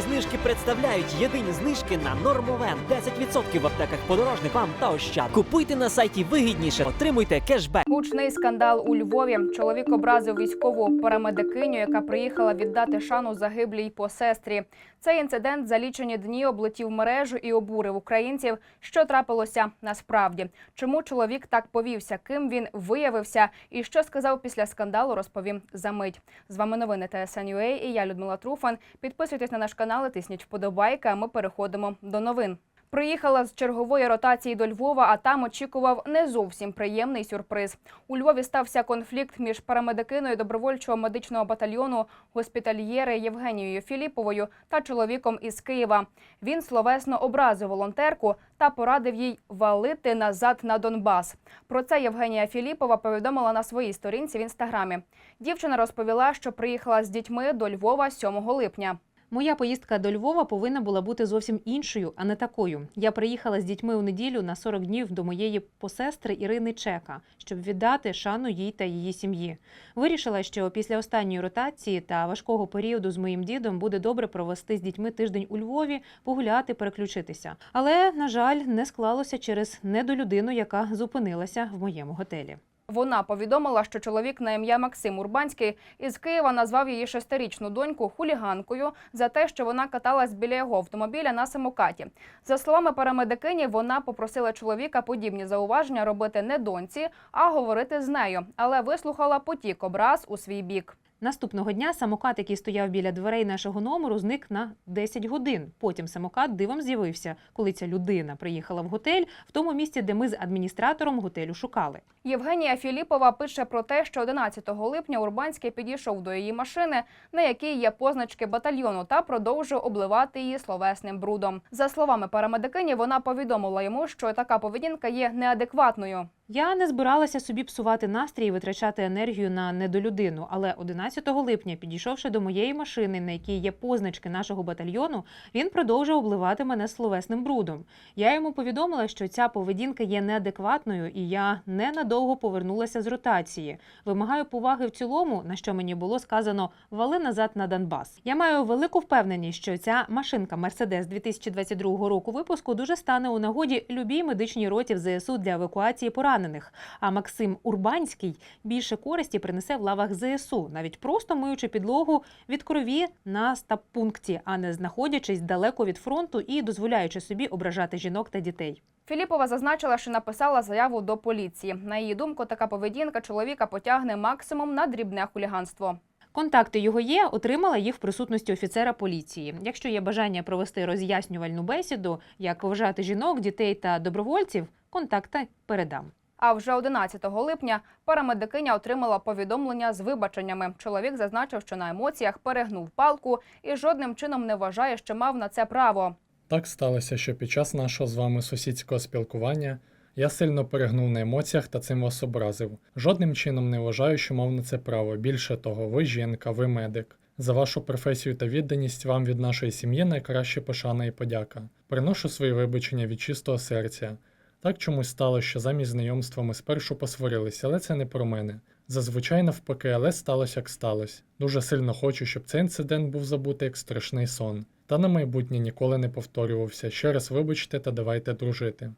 Знижки представляють єдині знижки на Нормовен. 10% в аптеках подорожник вам та ощад. Купуйте на сайті вигідніше, отримуйте кешбек. Гучний скандал у Львові. Чоловік образив військову парамедикиню, яка приїхала віддати шану загиблій посестрі. Цей інцидент за лічені дні облетів мережу і обурив українців. Що трапилося насправді? Чому чоловік так повівся? Ким він виявився? І що сказав після скандалу? Розповім за мить. З вами новини TSN.ua і я Людмила Труфан. Підписуйтесь на наш канал, і тисніть вподобайки. А ми переходимо до новин. Приїхала з чергової ротації до Львова, а там очікував не зовсім приємний сюрприз. У Львові стався конфлікт між парамедикиною добровольчого медичного батальйону госпітальєри Євгенією Філіповою та чоловіком із Києва. Він словесно образив волонтерку та порадив їй валити назад на Донбас. Про це Євгенія Філіпова повідомила на своїй сторінці в інстаграмі. Дівчина розповіла, що приїхала з дітьми до Львова 7 липня. Моя поїздка до Львова повинна була бути зовсім іншою, а не такою. Я приїхала з дітьми у неділю на 40 днів до моєї посестри Ірини Чека, щоб віддати шану їй та її сім'ї. Вирішила, що після останньої ротації та важкого періоду з моїм дідом буде добре провести з дітьми тиждень у Львові, погуляти, переключитися. Але на жаль, не склалося через недолюдину, яка зупинилася в моєму готелі. Вона повідомила, що чоловік на ім'я Максим Урбанський із Києва назвав її шестирічну доньку хуліганкою за те, що вона каталась біля його автомобіля на самокаті. За словами парамедикині, вона попросила чоловіка подібні зауваження робити не доньці, а говорити з нею, але вислухала потік образ у свій бік. Наступного дня самокат, який стояв біля дверей нашого номеру, зник на 10 годин. Потім самокат дивом з'явився, коли ця людина приїхала в готель в тому місці, де ми з адміністратором готелю шукали. Євгенія Філіпова пише про те, що 11 липня Урбанський підійшов до її машини, на якій є позначки батальйону, та продовжив обливати її словесним брудом. За словами парамедикині, вона повідомила йому, що така поведінка є неадекватною. Я не збиралася собі псувати настрій і витрачати енергію на недолюдину, але 11 липня, підійшовши до моєї машини, на якій є позначки нашого батальйону, він продовжив обливати мене словесним брудом. Я йому повідомила, що ця поведінка є неадекватною, і я ненадовго повернулася з ротації. Вимагаю поваги в цілому, на що мені було сказано вали назад на Донбас. Я маю велику впевненість, що ця машинка Мерседес 2022 року випуску дуже стане у нагоді любій медичній роті в ЗСУ для евакуації поранених. А Максим Урбанський більше користі принесе в лавах ЗСУ, навіть просто миючи підлогу від крові на стаб-пункті, а не знаходячись далеко від фронту і дозволяючи собі ображати жінок та дітей. Філіпова зазначила, що написала заяву до поліції. На її думку, така поведінка чоловіка потягне максимум на дрібне хуліганство. Контакти його є, отримала їх в присутності офіцера поліції. Якщо є бажання провести роз'яснювальну бесіду, як вважати жінок, дітей та добровольців, контакти передам. А вже 11 липня парамедикиня отримала повідомлення з вибаченнями. Чоловік зазначив, що на емоціях перегнув палку і жодним чином не вважає, що мав на це право. Так сталося, що під час нашого з вами сусідського спілкування я сильно перегнув на емоціях та цим вас образив. Жодним чином не вважаю, що мав на це право. Більше того, ви жінка, ви медик. За вашу професію та відданість вам від нашої сім'ї найкраще пошана і подяка. Приношу свої вибачення від чистого серця. Так чомусь сталося, що замість знайомства ми спершу посварилися, але це не про мене. Зазвичай навпаки, але сталося як сталося. Дуже сильно хочу, щоб цей інцидент був забутий як страшний сон. Та на майбутнє ніколи не повторювався. Ще раз вибачте та давайте дружити.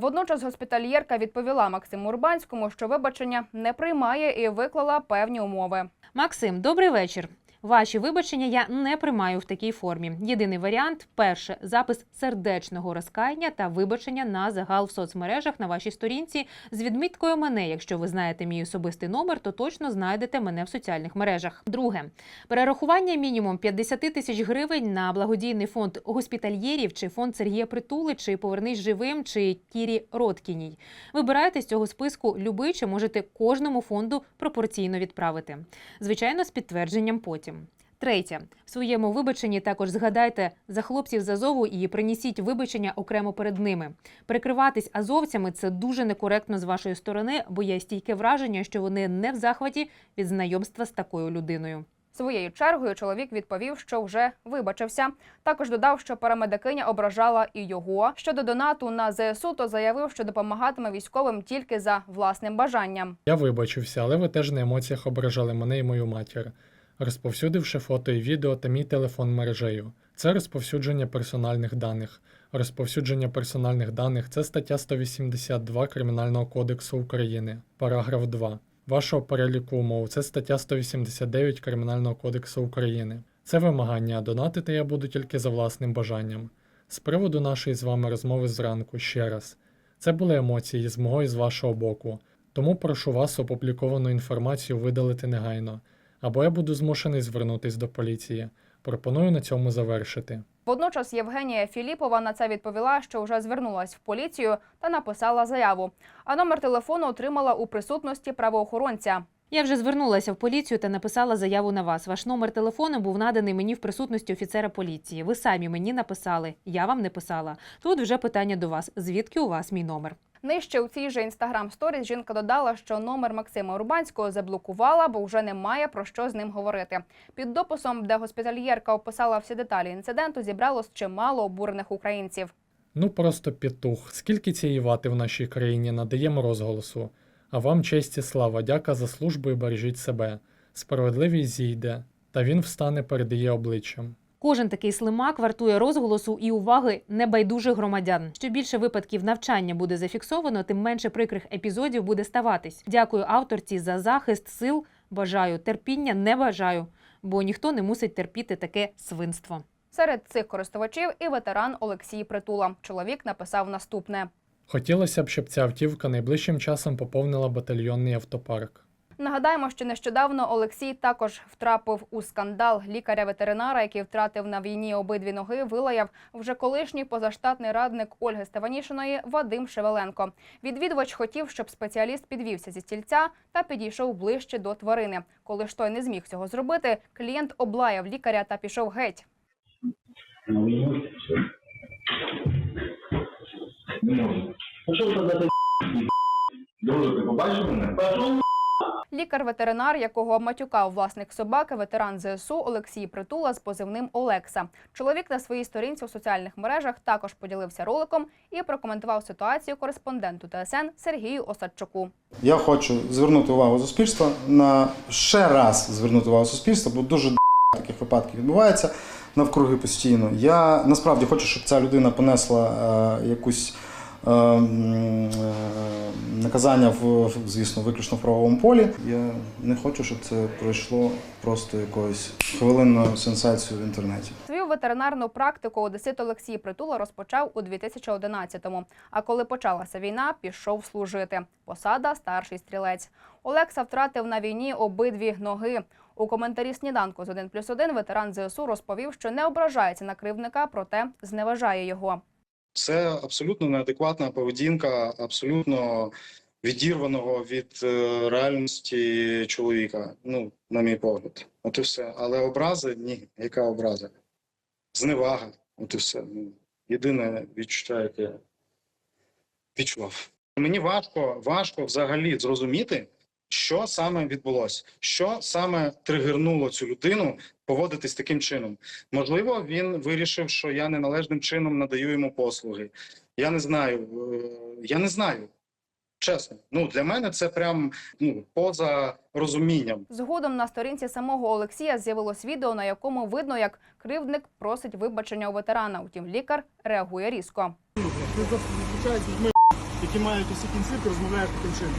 Водночас госпітальєрка відповіла Максиму Урбанському, що вибачення не приймає і виклала певні умови. Максим, добрий вечір. Ваші вибачення я не приймаю в такій формі. Єдиний варіант перше запис сердечного розкаяння та вибачення на загал в соцмережах на вашій сторінці з відміткою мене. Якщо ви знаєте мій особистий номер, то точно знайдете мене в соціальних мережах. Друге перерахування мінімум 50 тисяч гривень на благодійний фонд госпітальєрів чи фонд Сергія Притули, чи Повернись живим, чи Кірі Роткіній. Вибирайте з цього списку любий, чи можете кожному фонду пропорційно відправити. Звичайно, з підтвердженням потім. Третє, в своєму вибаченні також згадайте за хлопців з Азову і принесіть вибачення окремо перед ними. Прикриватись азовцями це дуже некоректно з вашої сторони, бо є стійке враження, що вони не в захваті від знайомства з такою людиною. Своєю чергою чоловік відповів, що вже вибачився. Також додав, що парамедикиня ображала і його. Щодо донату на ЗСУ, то заявив, що допомагатиме військовим тільки за власним бажанням. Я вибачився, але ви теж на емоціях ображали мене і мою матір, розповсюдивши фото і відео та мій телефон мережею. Це розповсюдження персональних даних. Розповсюдження персональних даних це стаття 182 Кримінального кодексу України, параграф 2. Вашого переліку умов це стаття 189 Кримінального кодексу України. Це вимагання, а донатити я буду тільки за власним бажанням. З приводу нашої з вами розмови зранку ще раз. Це були емоції з мого і з вашого боку. Тому прошу вас опубліковану інформацію видалити негайно, або я буду змушений звернутись до поліції. Пропоную на цьому завершити. Водночас Євгенія Філіпова на це відповіла, що вже звернулась в поліцію та написала заяву. А номер телефону отримала у присутності правоохоронця. Я вже звернулася в поліцію та написала заяву на вас. Ваш номер телефону був наданий мені в присутності офіцера поліції. Ви самі мені написали, я вам не писала. Тут вже питання до вас: звідки у вас мій номер? Нижче у цій же інстаграм сторіс жінка додала, що номер Максима Урбанського заблокувала, бо вже немає про що з ним говорити. Під дописом, де госпітальєрка описала всі деталі інциденту, зібралось чимало обурених українців. Ну просто петух. Скільки цієї вати в нашій країні надаємо розголосу. А вам честь і слава, дяка за службу і бережіть себе. Справедливість зійде, та він встане перед її обличчям. Кожен такий слимак вартує розголосу і уваги небайдужих громадян. Що більше випадків навчання буде зафіксовано, тим менше прикрих епізодів буде ставатись. Дякую авторці за захист сил. Бажаю терпіння, не бажаю, бо ніхто не мусить терпіти таке свинство. Серед цих користувачів і ветеран Олексій Притула. Чоловік написав наступне. Хотілося б, щоб ця автівка найближчим часом поповнила батальйонний автопарк. Нагадаємо, що нещодавно Олексій також втрапив у скандал лікаря-ветеринара, який втратив на війні обидві ноги, вилаяв вже колишній позаштатний радник Ольги Стеванішиної Вадим Шевеленко. Відвідувач хотів, щоб спеціаліст підвівся зі стільця та підійшов ближче до тварини. Коли ж той не зміг цього зробити, клієнт облаяв лікаря та пішов геть. Не можу. Ви задати Друже, ти побачив мене? Пішов Лікар-ветеринар, якого матюкав власник собаки, ветеран ЗСУ Олексій Притула з позивним Олекса. Чоловік на своїй сторінці у соціальних мережах також поділився роликом і прокоментував ситуацію кореспонденту ТСН Сергію Осадчуку. Я хочу звернути увагу суспільства на ще раз звернути увагу суспільства, бо дуже таких випадків відбувається навкруги постійно. Я насправді хочу, щоб ця людина понесла е, якусь наказання в звісно виключно в правовому полі. Я не хочу, щоб це пройшло просто якоюсь хвилинною сенсацією в інтернеті. Свою ветеринарну практику одесит Олексій Притула розпочав у 2011-му. А коли почалася війна, пішов служити. Посада старший стрілець. Олекса втратив на війні обидві ноги. У коментарі сніданку з 1 плюс 1 ветеран ЗСУ розповів, що не ображається на кривдника, проте зневажає його. Це абсолютно неадекватна поведінка, абсолютно відірваного від е, реальності чоловіка. Ну, на мій погляд, от і все. Але образи ні, яка образа? Зневага, от і все. Ну, єдине відчуття, яке відчував. Мені важко, важко взагалі зрозуміти, що саме відбулося, що саме тригернуло цю людину поводитись таким чином. Можливо, він вирішив, що я неналежним чином надаю йому послуги. Я не знаю. е, Я не знаю. Чесно, ну для мене це прям ну поза розумінням. Згодом на сторінці самого Олексія з'явилось відео, на якому видно, як кривдник просить вибачення у ветерана. Утім, лікар реагує різко. Ви зустрічаєтесь з людьми, які мають усі кінцівки, розмовляють таким чином.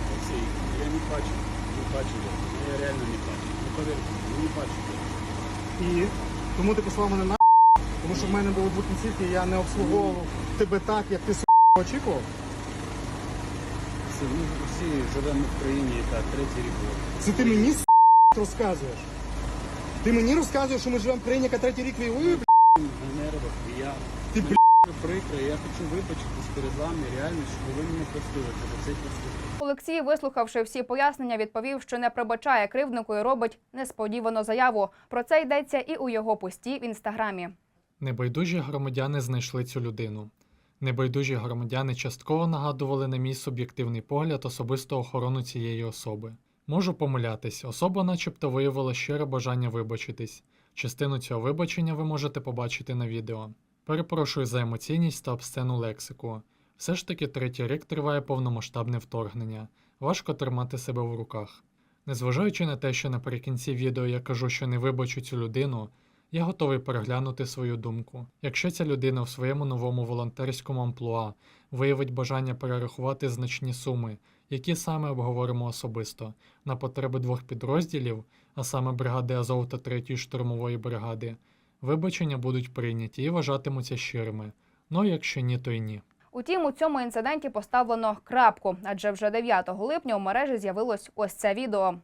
Я не бачу, не бачу його. Я реально не бачу. Ну повірте, я не бачу його. І тому ти послав мене на тому що в мене були дві кінцівки, я не обслуговував тебе так, як ти с*** очікував. Всі, Ми всі живемо в країні, яка третій рік. Це ти мені с*** розказуєш. Ти мені розказуєш, що ми живемо в країні, яка третій рік воює, бля? На нервах, і я Ти, бля, прикро, я хочу вибачитись перед вами реально, щоб ви мене простили за цей поступок. Олексій, вислухавши всі пояснення, відповів, що не пробачає кривднику і робить несподівану заяву. Про це йдеться і у його пості в інстаграмі. Небайдужі громадяни знайшли цю людину. Небайдужі громадяни частково нагадували на мій суб'єктивний погляд особисту охорону цієї особи. Можу помилятись, особа начебто виявила щире бажання вибачитись. Частину цього вибачення ви можете побачити на відео. Перепрошую за емоційність та обсцену лексику. Все ж таки третій рік триває повномасштабне вторгнення. Важко тримати себе в руках. Незважаючи на те, що наприкінці відео я кажу, що не вибачу цю людину, Я готовий переглянути свою думку. Якщо ця людина в своєму новому волонтерському амплуа виявить бажання перерахувати значні суми, які саме обговоримо особисто, на потреби двох підрозділів, а саме бригади Азов та 3-ї штурмової бригади, вибачення будуть прийняті і вважатимуться щирими. Ну якщо ні, то й ні. Утім, у цьому інциденті поставлено крапку, адже вже 9 липня у мережі з'явилось ось це відео.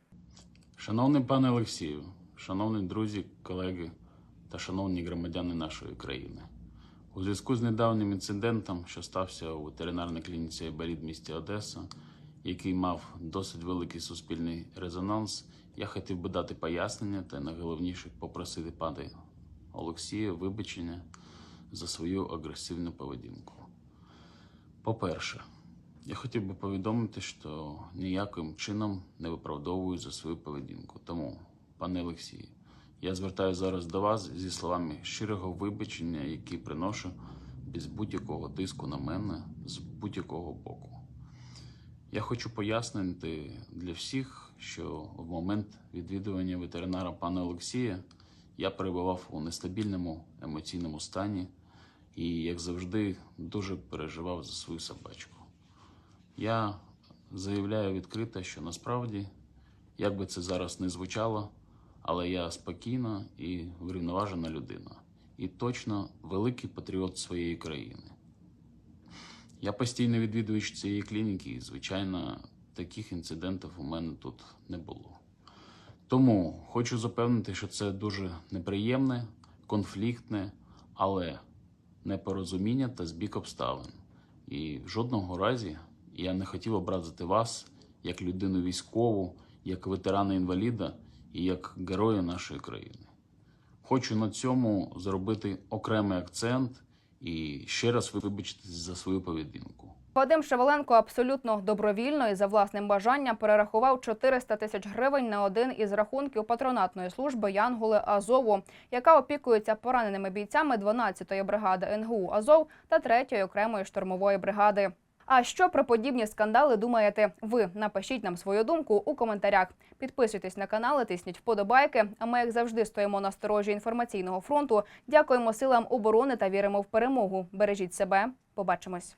Шановний пане Олексію, шановні друзі, колеги та шановні громадяни нашої країни. У зв'язку з недавнім інцидентом, що стався у ветеринарній клініці Айбарід в місті Одеса, який мав досить великий суспільний резонанс, я хотів би дати пояснення та найголовніше попросити пана Олексія вибачення за свою агресивну поведінку. По-перше, я хотів би повідомити, що ніяким чином не виправдовую за свою поведінку. Тому, пане Олексію, я звертаюся зараз до вас зі словами щирого вибачення, які приношу без будь-якого тиску на мене з будь-якого боку. Я хочу пояснити для всіх, що в момент відвідування ветеринара пана Олексія я перебував у нестабільному емоційному стані і, як завжди, дуже переживав за свою собачку. Я заявляю відкрито, що насправді, як би це зараз не звучало, але я спокійна і врівноважена людина. І точно великий патріот своєї країни. Я постійно відвідувач цієї клініки, і, звичайно, таких інцидентів у мене тут не було. Тому хочу запевнити, що це дуже неприємне, конфліктне, але непорозуміння та збіг обставин. І в жодного разі я не хотів образити вас як людину військову, як ветерана інваліда і як героя нашої країни. Хочу на цьому зробити окремий акцент і ще раз вибачитись за свою поведінку. Вадим Шевеленко абсолютно добровільно і за власним бажанням перерахував 400 тисяч гривень на один із рахунків патронатної служби Янголи Азову, яка опікується пораненими бійцями 12-ї бригади НГУ Азов та 3-ї окремої штурмової бригади. А що про подібні скандали думаєте ви? Напишіть нам свою думку у коментарях. Підписуйтесь на канал, тисніть вподобайки. А ми, як завжди, стоїмо на сторожі інформаційного фронту. Дякуємо силам оборони та віримо в перемогу. Бережіть себе. Побачимось.